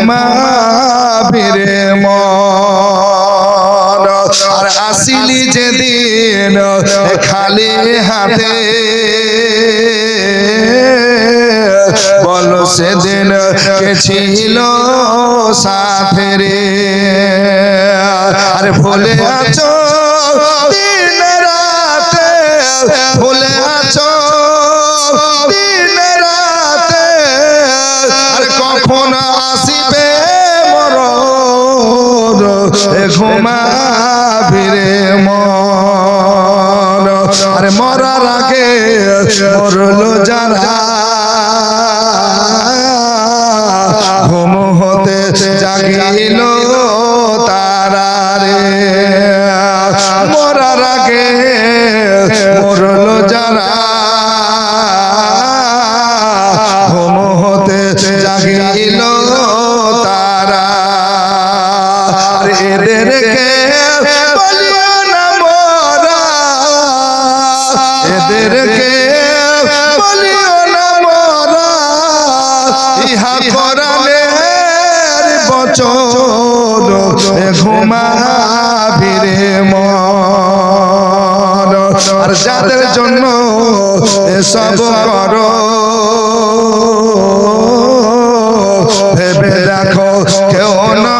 ঘুমাবি রে মন। আর আসিলি যেদিন খালি হাতে। বল সেদিন কে ছিল সাথে রে আরে ভুলে আছো দিন রাতে, ভুলে আছো এ ভিড়ে মন। এদেরকে বলিও না মোরা। এদেরকে বলিও না মোরা। ইহা কোরআনের বচন, এ ঘুমাবি মন আর যাদের জন্য এসব করো, ভেবে দেখো, কেউ নয়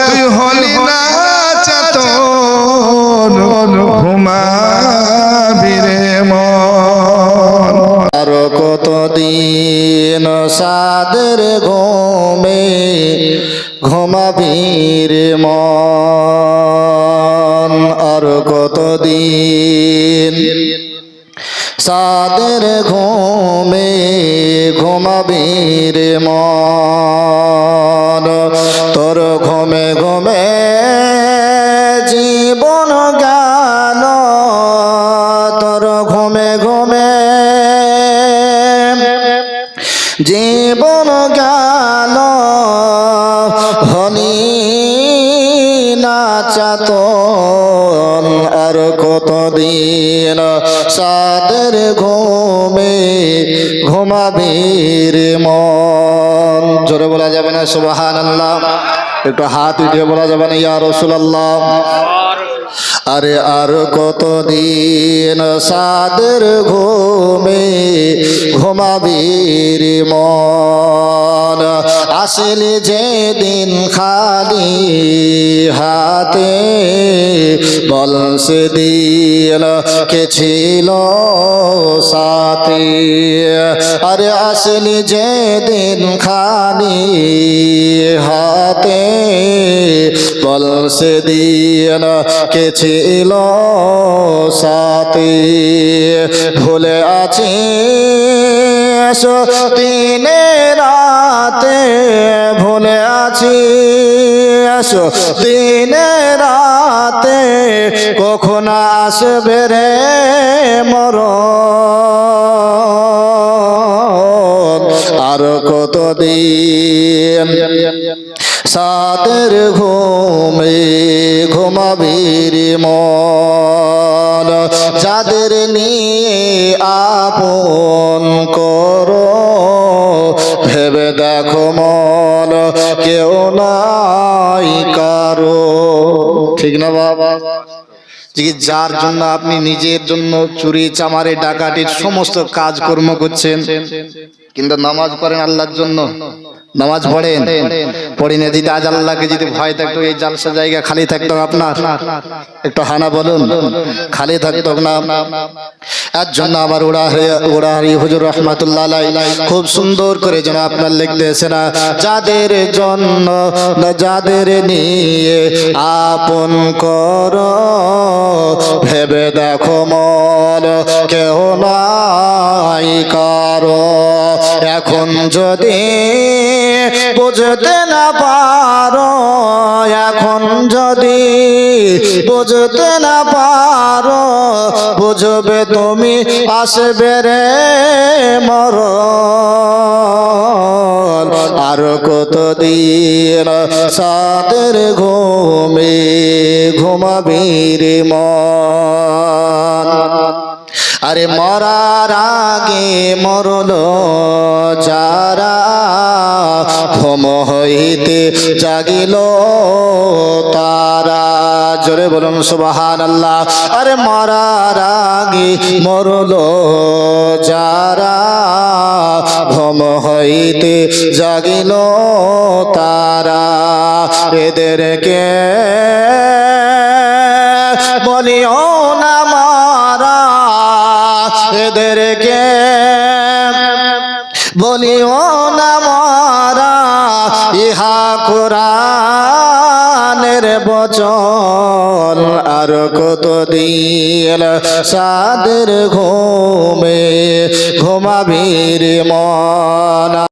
তুই হলি না চেতন, ঘুমাবি রে আর কতদিন সাদের ঘুমে ঘুমাবির মন? আর কতদিন সাদের ঘুমে ঘুমাবির মন? ঘুমে জীবন গেল হনি নাচাতন আর কতদিন সাদের ঘুমে ঘুমাবির মন? জোরে বলা যাবে না সুবাহান আল্লাহ একটু হাত উঠিয়ে বলা যাবে না, ইয়া রসুল্লাহ আরে আর কতদিন সাদের ঘুমে ঘুমাবির মন? আসলে যেদিন খালি হাতে বল দিন কে ছিল সাথে? আরে আসলে যেদিন খালি হাতে বল সে দিন কে ছিল সাথে? ভুলে আছি দিনে রাতে, ভুলে আছি দিনে রাতে, কখন আসবে রে মর আর কতদিন? সাদের ঘুমে ঘুমাবির মন যাদের নিয়ে আপন করো, ভেবে দেখো মন কেউ নাই কারও। ঠিক না বাবা? যার জন্য আপনি নিজের জন্য চুরি, চামারে ডাকাটির সমস্ত কাজকর্ম করছেন কিন্তু নামাজ পড়েন আল্লাহর জন্য? নামাজ পড়েন পড়ি না যদি আজ আল্লাহকে যদি ভয় থাকতো এই জালসা জায়গা খালি থাকতো আপনার। একটু হানা বলুন খালি থাকতো না। এর জন্য আমার উড়াহারি হুজুর রহমাতুল্লাহ খুব সুন্দর করে যেন আপনার লিখতেছে না যাদের জন্য না যাদের নিয়ে আপন কর ভেবে দেখো মন কেহ নাই কারও। এখন যদি বুঝতে না পারো, এখন যদি বুঝতে না পারো, বুঝবে তুমি আসবে রে মর আর কত দিন সাদের ঘুমে ঘুমাবি রে মন? আরে মরার আগে মরল যারা, ঘুম হইতে জাগিল তারা। জোরে বলুন সুবাহান আল্লাহ আরে মরার আগে মরল যারা, ঘুম হইতে জাগিল তারা। এদেরকে বলিও এদেরকে বলিও না মারা ইহা কোরআনের বচন। আর কত দিল সাদের ঘুমে ঘুমাবির মন।